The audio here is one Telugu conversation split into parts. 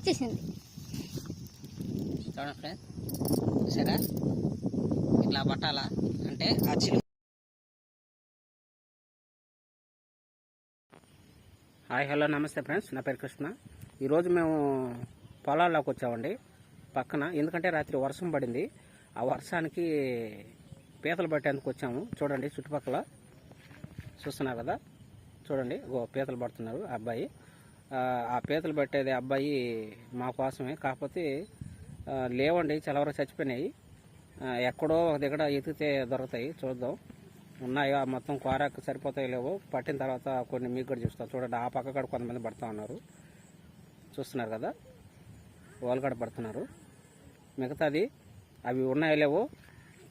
వచ్చేసింది. చూడండి ఫ్రెండ్స్ చూసారా? ఇట్లా పట్టాలా? అంటే ఆ చిలుక హాయ్ హలో నమస్తే ఫ్రెండ్స్ నా పేరు కృష్ణ. ఈరోజు మేము పొలాల్లోకి వచ్చామండి. పక్కన ఎందుకంటే రాత్రి వర్షం పడింది. ఆ వర్షానికి పీతలు పట్టేందుకు వచ్చాము. చూడండి చుట్టుపక్కల చూస్తున్నారు కదా? చూడండి ఓ పీతలు పడుతున్నారు ఆ అబ్బాయి. ఆ, పీతలు పట్టేది అబ్బాయి మా కోసమే. కాకపోతే లేవండి చాలా వరకు చచ్చిపోయినాయి ఎక్కడో ఒక దగ్గర ఎతికితే దొరుకుతాయి చూద్దాం. ఉన్నాయో? ఆ మొత్తం కోరాకు సరిపోతాయి లేవో పట్టిన తర్వాత కొన్ని మీకు కూడా చూస్తాం. చూడండి ఆ పక్క కూడా కొంతమంది పడుతూ ఉన్నారు. చూస్తున్నారు కదా? వాళ్ళు కూడా పడుతున్నారు. మిగతాది అవి ఉన్నాయో లేవో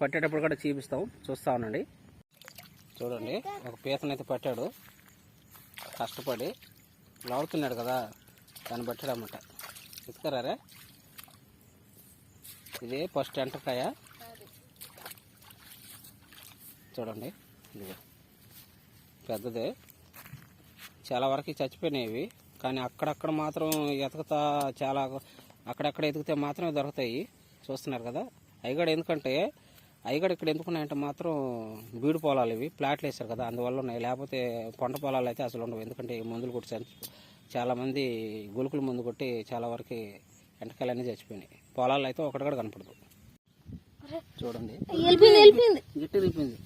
పట్టేటప్పుడు కూడా చూపిస్తాం. చూస్తా ఉండండి. చూడండి ఒక పీతనైతే పట్టాడు. కష్టపడి లాగుతున్నాడు కదా దాన్ని బట్టాడు అన్నమాట ఇసుకరారే ఇది ఫస్ట్ ఎంటకాయ చూడండి ఇదిగో. పెద్దదే. చాలా వరకు చచ్చిపోయినాయి ఇవి కానీ అక్కడక్కడ మాత్రం ఎతకతా చాలా అక్కడక్కడ ఎతికితే మాత్రమే దొరుకుతాయి. చూస్తున్నారు కదా అయ్యగడ ఎందుకంటే అయ్యగడ ఇక్కడ ఎందుకున్నాయంటే మాత్రం బీడు పొలాలు ఇవి ప్లాట్లు వేస్తారు కదా అందువల్ల ఉన్నాయి. లేకపోతే పంట పొలాలు అయితే అసలు ఉండవు. ఎందుకంటే మందులు కొట్టి చంపి చాలా మంది గులుకులు మందు కొట్టి చాలా వరకు ఎంటకాయలు అన్నీ చచ్చిపోయినాయి. పొలాలు అయితే ఒకటి కూడా కనపడదు. చూడండి. గిట్టి తిరిగిపోయింది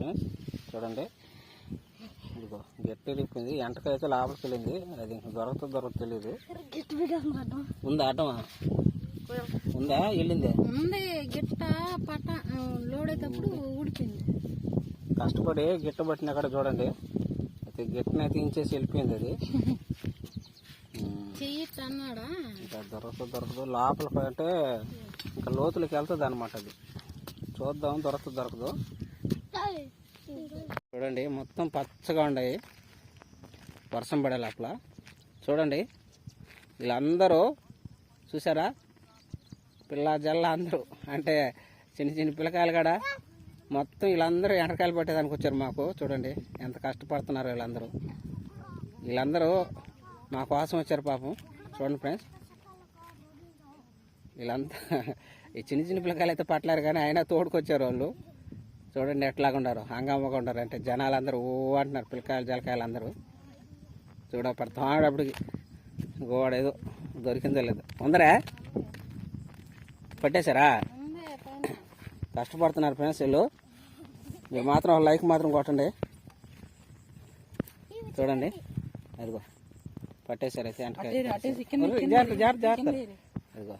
ఫ్రెండ్స్. చూడండి. ఇదిగో గట్టి తిరిగిపోయింది ఎంటకాయ అయితే లోపలికి వెళ్ళింది. అది ఇంకా దొరకతో దొరకదు తెలియదు ఉందా అడ్డమా ఉందా? వెళ్ళిందే? ఉంది గిట్ట పట్ట లోడ్ అయ్యేటప్పుడు ఊడిపోయింది. కష్టపడి గిట్ట పట్టిన అక్కడ చూడండి. అయితే గిట్టని అయితే ఇంచేసి వెళ్ళిపోయింది అది. ఉమ్, చెయ్యి అన్నాడా? ఇంకా దొరకదు దొరకదు. లోపలికి అంటే ఇంకా లోతులకి వెళ్తుంది అనమాట అది. చూద్దాం దొరకదు దొరకదు. చూడండి మొత్తం పచ్చగా ఉన్నాయి. వర్షం పడే లోపల. చూడండి వీళ్ళందరూ చూసారా? పిల్ల జల్ల అందరూ. అంటే చిన్న చిన్న పిల్లకాయలు కూడా. మొత్తం వీళ్ళందరూ ఎండకాయలు పట్టేదానికి వచ్చారు మాకు. చూడండి ఎంత కష్టపడుతున్నారు వీళ్ళందరూ. వీళ్ళందరూ మా కోసం వచ్చారు పాపం. చూడండి ఫ్రెండ్స్. వీళ్ళంతా ఈ చిన్న చిన్న పిల్లకాయలు అయితే పట్టలేరు కానీ అయినా తోడుకొచ్చారు వాళ్ళు. చూడండి ఎట్లాగా హంగామగా ఉన్నారు. అంటే జనాలు అందరూ ఓ అంటున్నారు. పిల్లకాయలు జలకాయలు అందరూ. చూడ పడతాడప్పటికి గోడ ఏదో దొరికిందో లేదు. ఉందరా? పట్టేశారా. కష్టపడుతున్నారు ఫ్రెండ్స్ వీళ్ళు. మీరు మాత్రం లైక్ మాత్రం కొట్టండి. చూడండి. అదిగో. పట్టేశారు అయితే జాగ్రత్త జాగ్రత్త అదిగో.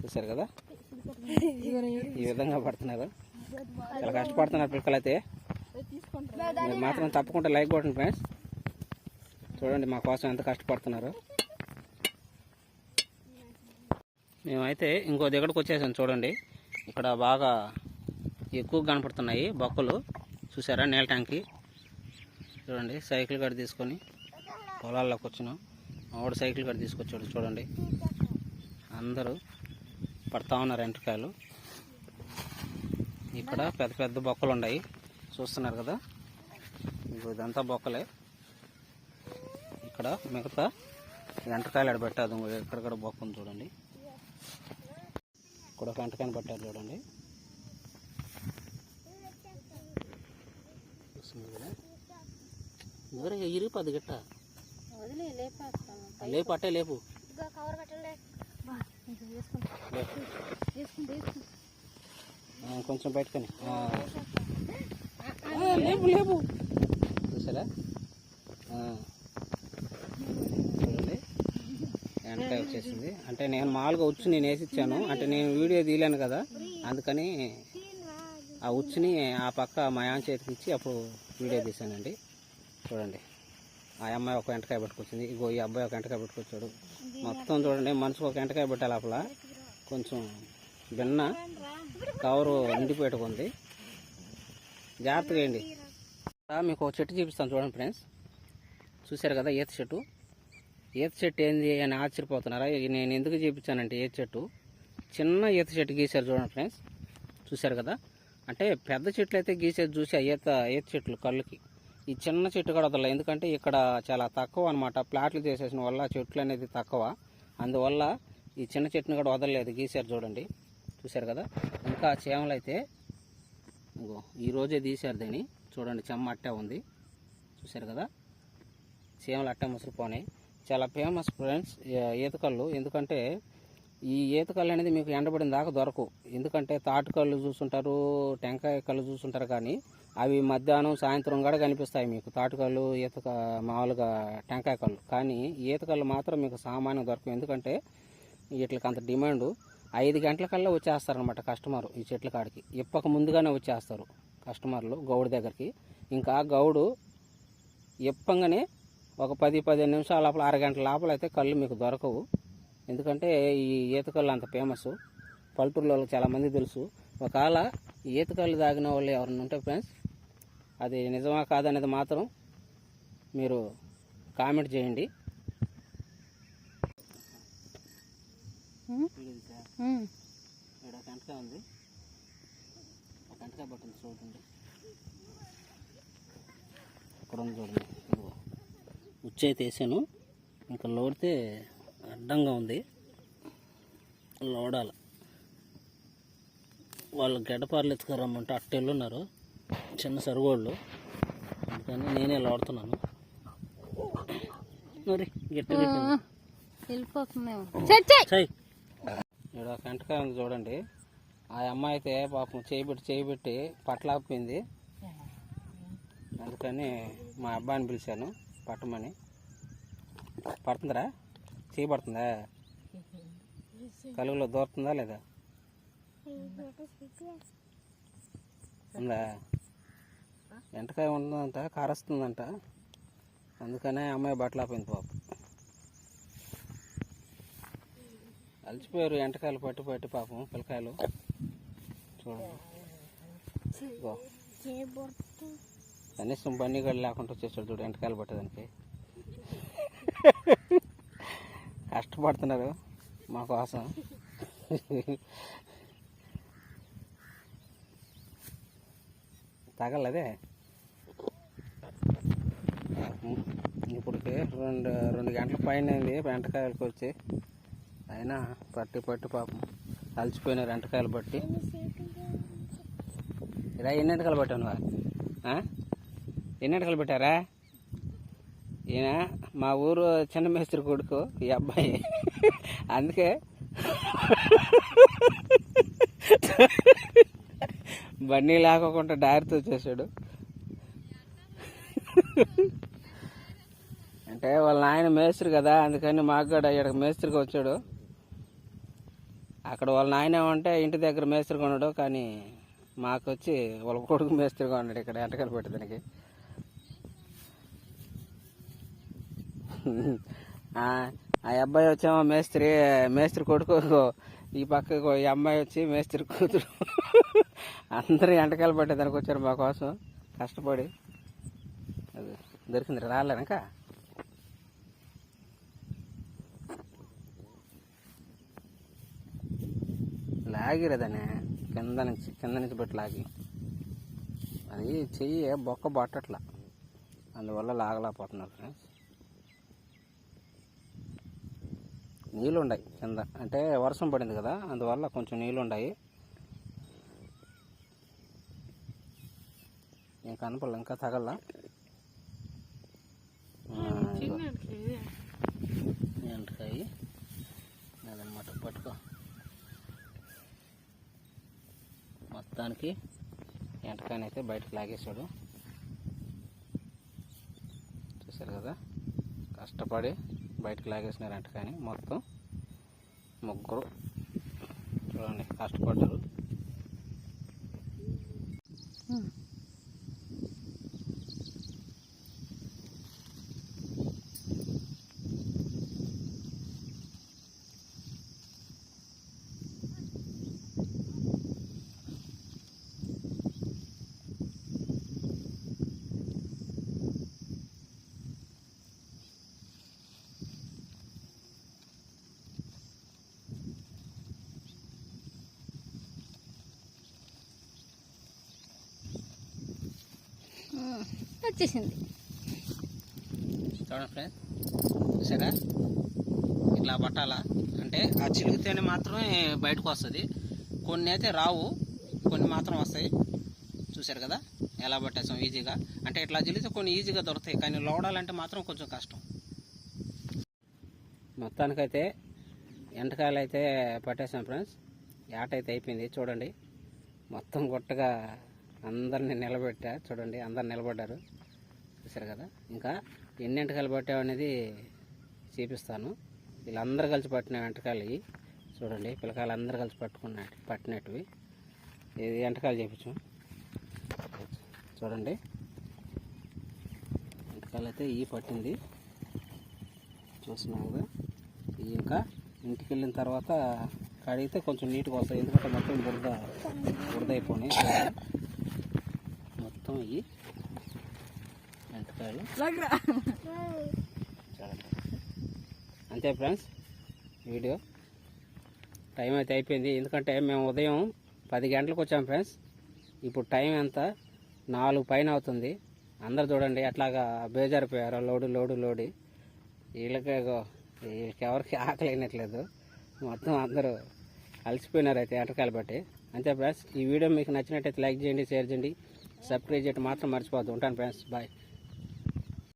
చూసారు కదా? ఈ విధంగా పడుతున్నారు. చాలా కష్టపడుతున్నారు పిల్లలు అయితే మీరు మాత్రం తప్పకుండా లైక్ కొట్టండి ఫ్రెండ్స్. చూడండి మా కోసం ఎంత కష్టపడుతున్నారు. మేమైతే ఇంకో దగ్గరకు వచ్చేసాం చూడండి. ఇక్కడ బాగా ఎక్కువ కనపడుతున్నాయి బొక్కలు. చూసారా? నీళ్ళ ట్యాంక్కి చూడండి సైకిల్ గడి తీసుకొని పొలాల్లోకి వచ్చినాం. ఆవిడ సైకిల్ గడి తీసుకొచ్చాడు చూడండి. అందరూ పడతా ఉన్నారు ఎంటకాయలు ఇక్కడ పెద్ద పెద్ద బొక్కలు ఉన్నాయి. చూస్తున్నారు కదా? ఇదంతా బొక్కలే. ఇక్కడ మిగతా ఎంటకాయలు ఆడ పెట్టాదు ఇక్కడ కూడా చూడండి. ఇక్కడ ఒక ఎంటకాయని పట్టారు చూడండి. ఊరే ఇరిగిపోద్ది గిట్ట? లేపు అట్టే లేపు. కొంచెం బయటకని. లేపు లేపు. చూసారా ఆ. చూడండి ఎంటకాయ వచ్చేసింది. అంటే నేను మామూలుగా ఉచ్చు నేను వేసి ఇచ్చాను అంటే నేను వీడియో తీయలేను కదా. అందుకని ఆ ఉచ్చుని ఆ పక్క మా యాన్ చేతికి ఇచ్చి అప్పుడు వీడియో తీశానండి. చూడండి. ఆ అమ్మాయి ఒక వెంటకాయ పట్టుకొచ్చింది. ఇగో ఈ అబ్బాయి ఒక వెంటకాయ పట్టుకొచ్చాడు. మొత్తం చూడండి. మనసుకు ఒక వెంటకాయ పెట్టాలి లోపల కొంచెం బిన్న కవరు నిండిపెట్టుకుంది జాగ్రత్తగా వేయండి. మీకు ఒక చెట్టు చూపిస్తాను చూడండి ఫ్రెండ్స్. చూశారు కదా ఈత చెట్టు. ఈత చెట్టు ఏంది అని ఆశ్చర్యపోతున్నారా? నేను ఎందుకు చూపించానంటే ఈత చెట్టు చిన్న ఈత చెట్టు గీశారు చూడండి ఫ్రెండ్స్. చూశారు కదా? అంటే పెద్ద చెట్లు అయితే గీసేది చూసి ఆ ఈత ఈత చెట్లు కళ్ళుకి. ఈ చిన్న చెట్టు కూడా వదల ఎందుకంటే ఇక్కడ చాలా తక్కువ అనమాట ప్లాట్లు చేసేసిన వల్ల చెట్లు అనేది తక్కువ. అందువల్ల ఈ చిన్న చెట్టుని కూడా వదలలేదు. గీశారు చూడండి. చూశారు కదా? ఇంకా చేమలు అయితే ఇగో ఈ రోజే తీశారు దీన్ని. చూడండి చెమ్మ అట్టే ఉంది. చూశారు కదా? చీమలు అట్టే ముసిరిపోయినాయి చాలా ఫేమస్ ఫ్రెండ్స్ ఈతకళ్ళు. ఎందుకంటే ఈ ఈతకళ్ళు అనేది మీకు ఎండబడిన దాకా దొరకవు ఎందుకంటే తాటికళ్ళు చూస్తుంటారు టెంకాయ కళ్ళు చూస్తుంటారు కానీ అవి మధ్యాహ్నం సాయంత్రం కూడా కనిపిస్తాయి మీకు. తాటికళ్ళు ఈత మామూలుగా టెంకాయ కళ్ళు. కానీ ఈతకళ్ళు మాత్రం మీకు సామాన్యం దొరకవు ఎందుకంటే వీటికి అంత డిమాండ్. ఐదు గంటలకల్లా వచ్చేస్తారనమాట కస్టమర్ ఈ చెట్ల కాడికి. ఇప్పక ముందుగానే వచ్చేస్తారు కస్టమర్లు గౌడు దగ్గరికి. ఇంకా గౌడు ఇప్పంగానే ఒక పది పదిహేను నిమిషాల లోపల అరగంట లోపల అయితే కళ్ళు మీకు దొరకవు. ఎందుకంటే ఈ ఈత కళ్ళు అంత ఫేమస్ పల్లెటూరులో వాళ్ళకి చాలా మంది తెలుసు. ఒకవేళ ఈత కళ్ళు తాగిన వాళ్ళు ఎవరైనా ఉంటే ఫ్రెండ్స్ అది నిజమా కాదనేది మాత్రం మీరు కామెంట్ చేయండి. గంటకాయ ఉంది. పట్టింది చూడండి. ఇక్కడ ఉంది చూడండి. ఉచ్చి అయితే వేసాను ఇంకా లోడితే అడ్డంగా ఉంది. లోడాలి. వాళ్ళు గడ్డపార్లు ఎత్తుకురమ్మంటే అట్టెళ్ళు ఉన్నారు చిన్న సరుగోళ్ళు. అందుకని నేనే లోడుతున్నాను. మరి గట్టి ఇక్కడ ఒక వెంటకాయ ఉంది చూడండి. ఆ అమ్మాయి అయితే పాపం చేయబెట్టి చేయబెట్టి పట్లాపింది అందుకని మా అబ్బాయిని పిలిచాను. పట్టమని. పడుతుందిరా? చేయబడుతుందా కలుగులో దూరుతుందా లేదా? ఉందా? వెంటకాయ ఉందంట కారస్తుందంట అందుకనే అమ్మాయి బట్టలు ఆపోయింది పాపం. అలసిపోయారు ఎంటకాయలు పట్టి పట్టి పాపం పిల్లకాయలు. చూడండి. కనీసం బండి గడి లేకుండా వచ్చేసాడు చూడు ఎంటకాయలు పట్టేదానికి. కష్టపడుతున్నారు మా కోసం. తగలదే ఇప్పటికి రెండు రెండు గంటల పైన అయింది ఎంటకాయలకు వచ్చి. అయినా పట్టి పట్టి పాపం అలసిపోయినారు ఎంటకాయలు పట్టి. ఇలా ఎన్ని ఎంటకాయలు పట్టాను ఎన్ని ఎంటకాయలు పెట్టారా? ఈయన మా ఊరు చిన్న మేస్త్రి కొడుకు ఈ అబ్బాయి. అందుకే బండి లేకోకుండా డైరెక్ట్ వచ్చేసాడు అంటే వాళ్ళ నాయన మేస్త్రి కదా అందుకని మాకు కూడా ఇక్కడ మేస్త్రికి వచ్చాడు. అక్కడ వాళ్ళ నాయన ఏమంటే ఇంటి దగ్గర మేస్త్రిగా ఉన్నాడు కానీ మాకు వచ్చి వాళ్ళ కొడుకు మేస్త్రిగా ఉన్నాడు ఇక్కడ ఎంటకలు పెట్టడానికి. ఆ అబ్బాయి వచ్చేమో మేస్త్రి మేస్త్రి కొడుకు ఈ పక్కకు ఈ అమ్మాయి వచ్చి మేస్త్రి కూతురు. అందరూ ఎంటకాయలు పట్టేదానికి వచ్చారు మా కోసం. కష్టపడి. అది దొరికింది రాలేనక లాగిరదనే కింద నుంచి కింద నుంచి పెట్టి లాగి. అది చెయ్యి బొక్క పట్టట్లా. అందువల్ల లాగలేకపోతున్నారు ఫ్రెండ్స్. నీళ్ళు ఉన్నాయి కింద. అంటే వర్షం పడింది కదా అందువల్ల కొంచెం నీళ్ళు ఉన్నాయి ఏం కనపడలే ఇంకా తగల ఎంటకాయ అదనమాట పట్టుకో. మొత్తానికి ఎంటకాయనైతే బయటకు లాగేశాడు. చూశారు కదా? కష్టపడి బయటకు లాగేసినారంట కానీ మొత్తం ముగ్గురు. చూడండి కష్టపడ్డారు వచ్చేసింది. చూడండి ఫ్రెండ్స్ చూసారా? ఇట్లా పట్టాలా అంటే ఆ చిలిగితేనే మాత్రమే బయటకు వస్తుంది. కొన్ని అయితే రావు కొన్ని మాత్రం వస్తాయి. చూసారు కదా? ఎలా పట్టేసాం? ఈజీగా. అంటే ఇట్లా చిలిగితే కొన్ని ఈజీగా దొరుకుతాయి కానీ లోడాలంటే మాత్రం కొంచెం కష్టం. మొత్తానికైతే ఎంటకాయలు అయితే పట్టేసాం ఫ్రెండ్స్. యాట అయితే అయిపోయింది చూడండి. మొత్తం గొట్టగా అందరిని నిలబెట్టా. చూడండి అందరు నిలబడ్డారు. చూసారు కదా? ఇంకా ఎన్ని ఎంటకాయలు పట్టామనేది చూపిస్తాను. వీళ్ళందరూ కలిసి పట్టిన వెంటకాయలు ఇవి. చూడండి పిల్లకాయలు అందరూ కలిసి పట్టుకున్న పట్టినట్టువి. ఇది ఎంటకాయలు చేపించు. చూడండి. ఎంటకాయలు అయితే ఈ పట్టింది. చూస్తున్నాం కదా? ఇవి ఇంకా ఇంటికి వెళ్ళిన తర్వాత కడిగితే కొంచెం నీట్గా వస్తాయి. ఎందుకంటే మొత్తం బురద బురద అయిపోయినాయి. మొత్తం ఇవి చూడండి అంతే ఫ్రెండ్స్ వీడియో టైం అయితే అయిపోయింది. ఎందుకంటే మేము ఉదయం పది గంటలకు వచ్చాం ఫ్రెండ్స్. ఇప్పుడు టైం ఎంత? నాలుగు పైన అవుతుంది. అందరు చూడండి అట్లాగా బేజారిపోయారు. Load load Lodi. వీళ్ళకి వీళ్ళకి ఎవరికి ఆకలి అయినట్లేదు మొత్తం అందరూ అలసిపోయినారు అయితే ఎంటకాయలు బట్టి. అంతే ఫ్రెండ్స్ ఈ వీడియో మీకు నచ్చినట్టయితే లైక్ చేయండి షేర్ చేయండి. సబ్స్క్రైబ్ చేయటం మాత్రం మర్చిపోద్దు ఉంటాను ఫ్రెండ్స్. బాయ్.